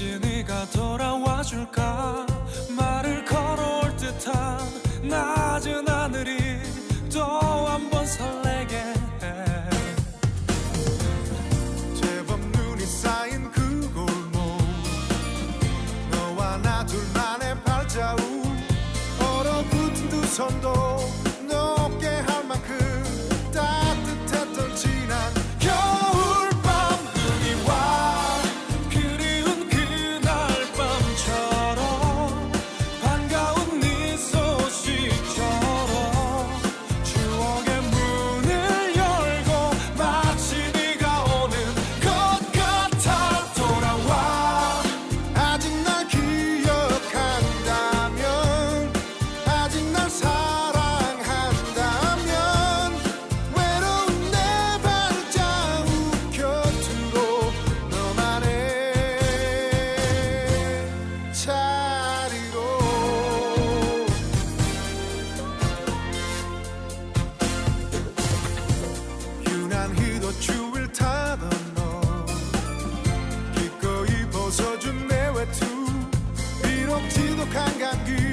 혹시 네가 돌아와 줄까? 말을 걸어올 듯한 낮은 하늘이 또 한 번 설레게 해. 제법 눈이 쌓인 그 골목. 너와 나 둘만의 발자국. 얼어붙은 두 손도 지독한 감기.